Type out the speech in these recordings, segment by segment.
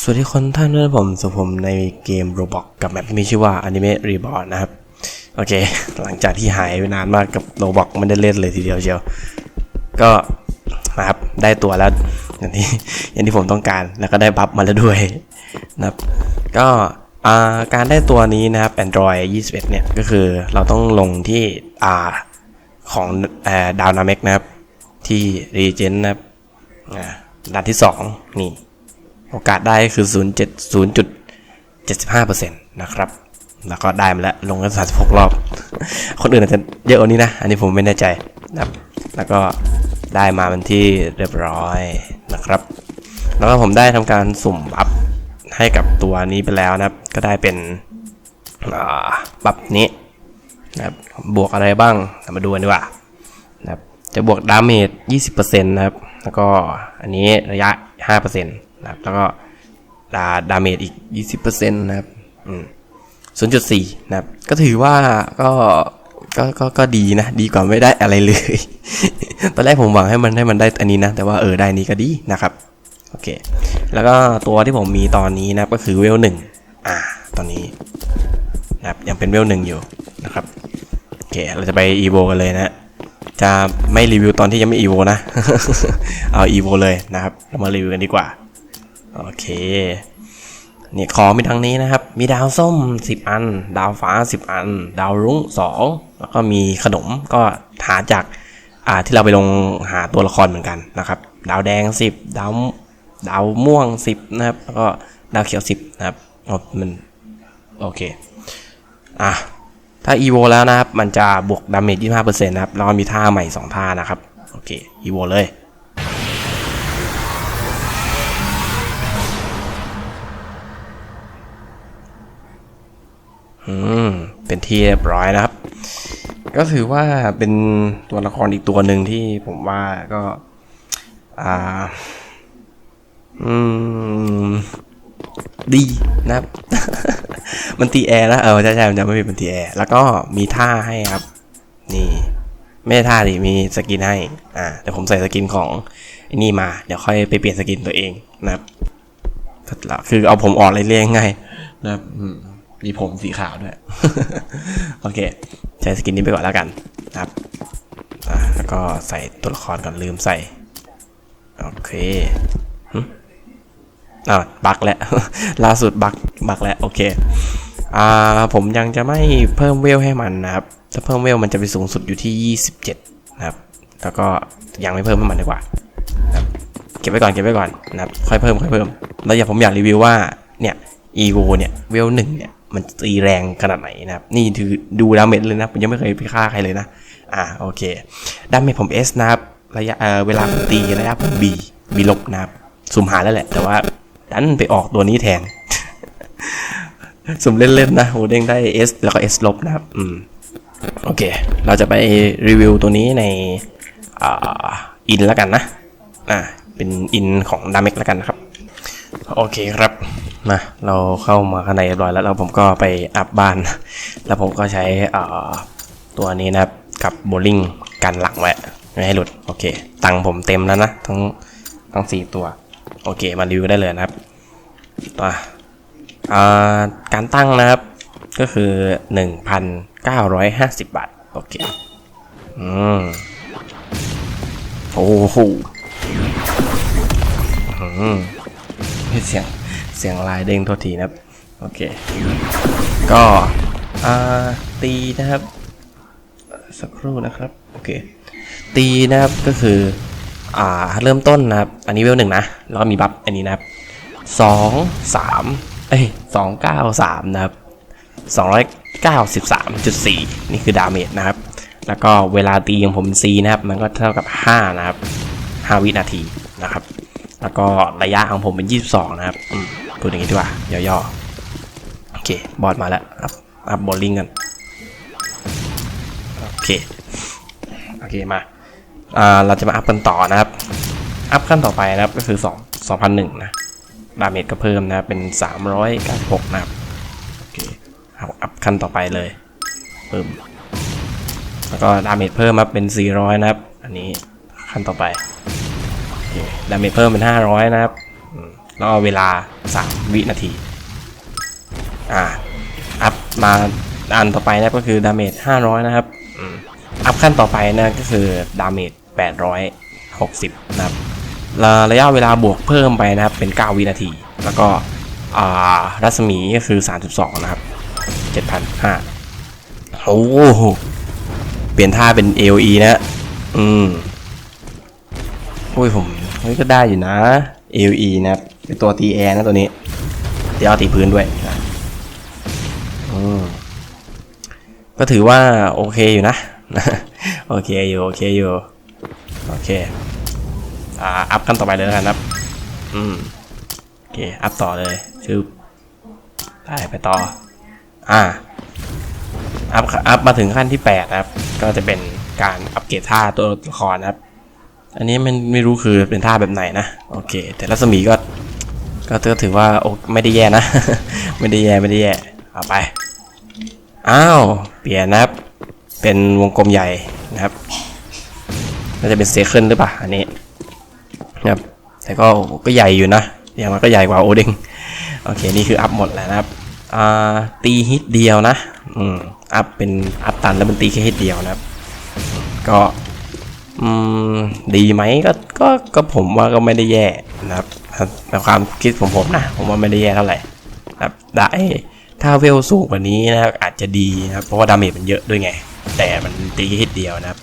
สวัสดีคนท่านด้วยผมสุผมในเกมโรบอกกับแมปที่มีชื่อว่า Anime Reborn นะครับ โอเค หลังจากที่หายไปนานมากกับโรบอกไม่ได้เล่นเลยทีเดียวเชียว ก็นะครับ ได้ตัวแล้ว อย่างที่อย่างที่ผมต้องการแล้วก็ได้บัฟมาแล้วด้วยนะครับ ก็การได้ตัวนี้นะครับ Android 21 เนี่ย ก็คือเราต้องลงที่อ่าของดาวนาเมกนะครับ ที่ Regent นะครับด่านที่ 2 นี่ โอกาสได้คือ 0.70.75%นะครับ แล้วก็ได้มาแล้ว ลงกัน36 รอบ คนอื่นอาจจะเยอะกว่านี้นะ อันนี้ผมไม่แน่ใจนะครับ แล้วก็ได้มาเป็นที่เรียบร้อยนะครับ แล้วก็ผมได้ทำการสุ่มอัพให้กับตัวนี้ไปแล้วนะครับ ก็ได้เป็นอ่าบัฟนี้นะครับบวกอะไรบ้างมาดูกันดีกว่านะครับจะบวกดาเมจ 20%นะครับ แล้วก็อันนี้ระยะ 5%นะครับ แล้วก็ดาดาเมจอีก 20%นะครับอืม0.4นะครับ ก็ถือว่าก็ก็ก็ก็ดีนะ ดีกว่าไม่ได้อะไรเลย ตอนแรกผมหวังให้มันให้มันได้อันนี้นะ แต่ว่าเออได้นี้ก็ดีนะครับโอเค แล้วก็ตัวที่ผมมีตอนนี้นะก็คือเวลหนึ่งอ่า ตอนนี้นะครับยังเป็นเวลหนึ่งอยู่นะครับโอเค เราจะไปอีโวกันเลยนะ จะไม่รีวิวตอนที่ยังไม่อีโวนะ เอาอีโวเลยนะครับ เรามารีวิวกันดีกว่า โอเคเนี่ยของมีทั้งนี้นะครับ มีดาวส้ม 10 อัน ดาวฟ้า 10 อัน ดาวรุ้ง2 แล้วก็มีขนมก็หาจากอ่าที่เราไปลงหาตัวละครเหมือนกันนะครับ ดาวแดง 10 ดาวดาวม่วง 10 นะครับ แล้วก็ดาวเขียว 10 นะครับมันโอเค อะ ถ้า EVO แล้วนะครับ มันจะบวกดาเมจ25%นะครับ แล้วมีท่าใหม่ 2 ท่านะครับ โอเค EVO เลย อืมเป็นที่เรียบร้อยนะครับ ก็ถือว่าเป็นตัวละครอีกตัวหนึ่งที่ผมว่าก็ อ่า อืม ดีนะครับ มันตีแอร์นะเออใช่ใช่มันจะไม่มีมันตีแอร์แล้วก็มีท่าให้ครับ นี่ ไม่ใช่ท่าดิมีสกินให้ อ่าเดี๋ยวผมใส่สกินของไอ้นี่มา เดี๋ยวค่อยไปเปลี่ยนสกินตัวเองนะครับคือเอาผมออกเลยเรียงง่ายนะครับ มีผมสีขาวด้วย โอเค ใช้สกินนี้ไปก่อนแล้วกันนะครับอ่าแล้วก็ใส่ตัวละครก่อนลืมใส่ โอเคอ่าบักแล้ว ล่าสุดบักบักแล้ว โอเค อ่า ผมยังจะไม่เพิ่มเวลให้มันนะครับ ถ้าเพิ่มเวลมันจะไปสูงสุดอยู่ที่ 27 นะครับ แล้วก็ยังไม่เพิ่มให้มันดีกว่านะครับเก็บไว้ก่อนเก็บไว้ก่อนนะครับ ค่อยเพิ่มค่อยเพิ่ม แล้วอย่าผมอยากรีวิวว่าเนี่ย e v o เนี่ยเวลหนึ่งเนี่ย มันตีแรงขนาดไหนนะครับ นี่ถือดูดาเมจเลยนะ ผมยังไม่เคยไปฆ่าใครเลยนะ อ่าโอเค ดาเมจผม S นะครับ ระยะเอ่อเวลาผมตีระยะผม B B ลบนะครับ สุ่มหาแล้วแหละ แต่ว่าดันไปออกตัวนี้แทน สุ่มเล่นๆนะโหเด้งได้ S แล้วก็ S ลบนะครับ อืม โอเค เราจะไปรีวิวตัวนี้ในอ่าอินแล้วกันนะ อ่า เป็นอินของดาเมกแล้วกันนะครับ โอเคครับ มาเราเข้ามาข้างในเรียบร้อยแล้วแล้วผมก็ไปอัพบ้าน แล้วผมก็ใช้ตัวนี้นะครับกับโบลิ่งกันหลังไว้ไม่ให้หลุดโอเค ตังค์ผมเต็มแล้วนะทั้งทั้งสี่ตัว โอเคมารีวิวได้เลยนะครับตัวอ่าการตั้งนะครับก็คือ 1,950 บาท โอเค อืม โอ้โหอืมเสียง สียงลายเด้งโทษทีนะครับโอเค ก็ตีนะครับ สักครู่นะครับโอเคตีนะครับก็คืออ่าเริ่มต้นนะครับ อันนี้เวลหนึ่งนะ แล้วก็มีบัฟอันนี้นะครับสองสามเอ้ยสองเก้าสามนะครับสองร้อยเก้าสิบสามจุดสี่นี่คือดาเมจนะครับ แล้วก็เวลาตีของผมซีนะครับ มันก็เท่ากับห้านะครับห้าวินาทีนะครับ แล้วก็ระยะของผมเป็นยี่สิบสองนะครับ พูดอย่างนี้ดีกว่าย่อๆโอเคบอสมาแล้วอัพอัพบอลลิงกันโอเคโอเคมาอ่าเราจะมาอัพกันต่อนะครับอัพขั้นต่อไปนะครับก็คือ2 2001นะดาเมจก็เพิ่มนะครับเป็น 396 นะครับโอเคเอาอัพขั้นต่อไปเลยเพิ่มแล้วก็ดาเมจเพิ่มมาเป็น 400 นะครับ อันนี้ขั้นต่อไปโอเคดาเมจเพิ่มเป็น 500 นะครับ แล้วก็เวลา 3 วินาที อ่า อัพมาอันต่อไปนะครับก็คือดาเมจ500 นะครับอืมอัพขั้นต่อไปนะก็คือดาเมจ860 นะครับแล้วระยะเวลาบวกเพิ่มไปนะครับเป็น 9 วินาที แล้วก็อ่ารัศมีก็คือ 32 นะครับ 7,500 โอ้โห เปลี่ยนท่าเป็น AOE นะ อืมโอ้ยผมเฮ้ยก็ได้อยู่นะ AOE นะครับ เป็นตัวตีแอร์นะตัวนี้เดี๋ยวตีพื้นด้วยก็ถือว่าโอเคอยู่นะ โอเคอยู่โอเคอยู่โอเคอ่าอัพกันต่อไปเลยแล้วกันครับ อืมโอเคอัพต่อเลยชื่อได้ไปต่อ อ่าอัพอัพมาถึงขั้นที่8ครับ ก็จะเป็นการอัปเกรดท่าตัวละครครับ อันนี้มันไม่รู้คือเป็นท่าแบบไหนนะ โอเค แต่รัศมีก็ ก็ถือว่าโอไม่ได้แย่นะ ไม่ได้แย่ไม่ได้แย่เอาไป อ้าว เปลี่ยนนะครับ เป็นวงกลมใหญ่นะครับน่าจะเป็นเซเคิลหรือเปล่าอันนี้นะครับแต่ก็ก็ใหญ่อยู่นะอย่างมันก็ใหญ่กว่าโอเด้งโอเคนี่คืออัพหมดแล้วนะครับอ่าตีฮิตเดียวนะอืมอัพเป็นอัพตันแล้วมันตีแค่ฮิตเดียวนะครับ ก็อืมดีไหมก็ก็ก็ผมว่าก็ไม่ได้แย่นะครับ ในความคิดผมผมนะ ผมว่าไม่ได้แย่เท่าไหร่นะครับได้ถ้าเวลสูงกว่านี้นะครับอาจจะดีนะครับ เพราะว่าดาเมจมันเยอะด้วยไง แต่มันตีแค่ฮิตเดียวนะครับ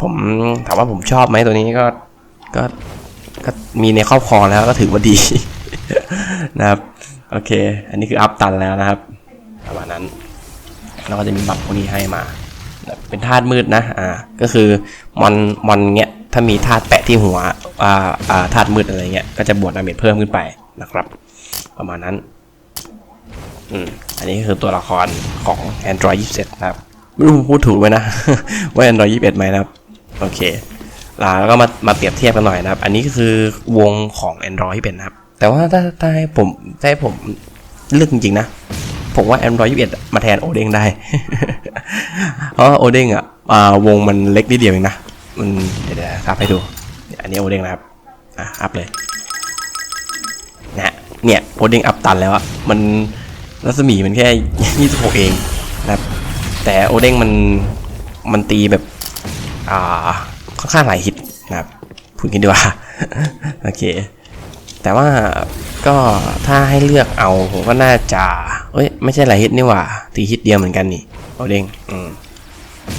ผมถามว่าผมชอบไหมตัวนี้ก็ก็ก็มีในครอบครองแล้วก็ถือว่าดีนะครับ โอเค อันนี้คืออัพตันแล้วนะครับประมาณนั้นแล้วก็จะมีบัฟพวกนี้ให้มา เป็นธาตุมืดนะ อ่า ก็คือมอนมอนเงี้ย ถ้ามีธาตุแปะที่หัวอ่าอ่าธาตุมืดอะไรเงี้ยก็จะบวกดาเมจเพิ่มขึ้นไปนะครับ ประมาณนั้นอืมอันนี้คือตัวละครของ Android 27 นะครับ ไม่รู้พูดถูกไหมนะ ว่า Android 21ไหมนะครับ โอเคแล้วก็มามาเปรียบเทียบกันหน่อยนะครับ อันนี้คือวงของ Android ที่เป็นนะครับ แต่ว่าถ้าถ้าให้ผมถ้าให้ผมเลือกจริงๆนะ ผมว่า Android 21 มาแทนโอเด้งได้ เพราะโอเด้งอะวงมันเล็กนิดเดียวเองนะ มันเดี๋ยวทับให้ดูอันนี้โอเด้งนะครับอะอัพเลยนะฮะเนี่ยโอเด้งอัพตันแล้วอะมันรัศมีมันแค่ 26 เองนะครับ แต่โอเด้งมันมันตีแบบอ่าค่อนข้างหลายฮิตนะครับพูดกันดีกว่าโอเค แต่ว่าก็ถ้าให้เลือกเอาผมก็น่าจะเอ้ยไม่ใช่หลายฮิตนี่หว่าตีฮิตเดียวเหมือนกันนี่โอเด้งอืม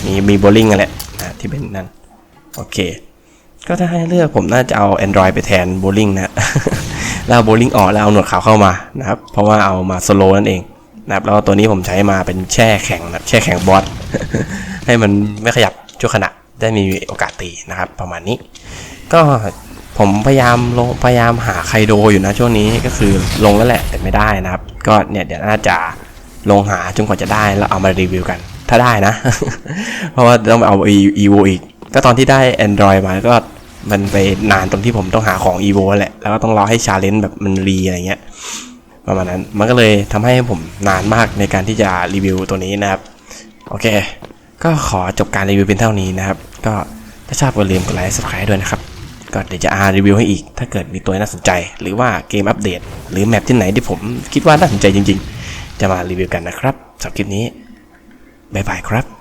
มีมีโบลิ่งอะไรนะที่เป็นนั่น โอเค ก็ถ้าให้เลือกผมน่าจะเอา Android ไปแทนโบลิ่งนะแล้วโบลิ่งออกแล้วเอาหนวดขาวเข้ามานะครับ เพราะว่าเอามาโซโลนั่นเองนะครับแล้วตัวนี้ผมใช้มาเป็นแช่แข็งนะแช่แข็งบอสให้มันไม่ขยับชั่วขณะได้มีโอกาสตีนะครับ ประมาณนี้ ก็ผมพยายามลงพยายามหาไคโดอยู่นะช่วงนี้ก็คือลงแล้วแหละแต่ไม่ได้นะครับ ก็เนี่ยเดี๋ยวน่าจะลงหาจนกว่าจะได้แล้วเอามารีวิวกัน ถ้าได้นะ เพราะว่าต้องเอา evo อีก ก็ตอนที่ได้ Android มาก็มันไปนานตรงที่ผมต้องหาของ evo แหละ แล้วก็ต้องรอให้ชาเลนจ์แบบมันรีอะไรเงี้ยประมาณนั้น มันก็เลยทำให้ผมนานมากในการที่จะรีวิวตัวนี้นะครับ โอเค ก็ขอจบการรีวิวเป็นเท่านี้นะครับ ก็ถ้าชอบก็อย่าลืมกดไลค์ subscribe ด้วยนะครับ ก็เดี๋ยวจะอารีวิวให้อีก ถ้าเกิดมีตัวน่าสนใจ หรือว่าเกมอัปเดต หรือแมปที่ไหนที่ผมคิดว่าน่าสนใจจริง ๆ จะมารีวิวกันนะครับสำหรับคลิปนี้บ๊ายบายครับ